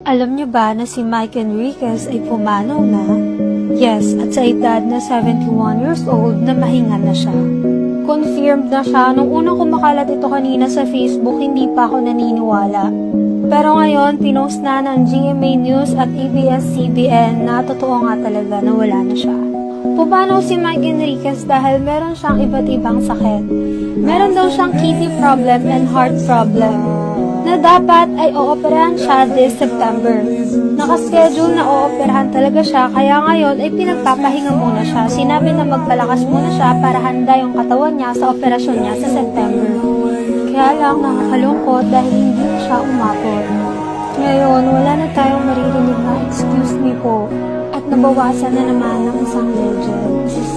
Alam niyo ba na si Mike Enriquez ay pumanaw na? Yes, at sa edad na 71 years old na mahinga na siya. Confirmed na siya. Nung unang kumakalat ito kanina sa Facebook, hindi pa ako naniniwala. Pero ngayon, pinost na ng GMA News at ABS-CBN na totoo nga talaga na wala na siya. Pumanaw si Mike Enriquez dahil meron siyang iba't ibang sakit. Meron daw siyang kidney problem and heart problem na dapat ay ooperahan siya this September. Nakaschedule na ooperahan talaga siya kaya ngayon ay pinagpapahinga muna siya. Sinabi na magpalakas muna siya para handa yung katawan niya sa operasyon niya sa September. Kaya lang nakakalungkot dahil hindi na siya umabot. Ngayon, wala na tayong maririnig na excuse me po at nabawasan na naman ng isang legend.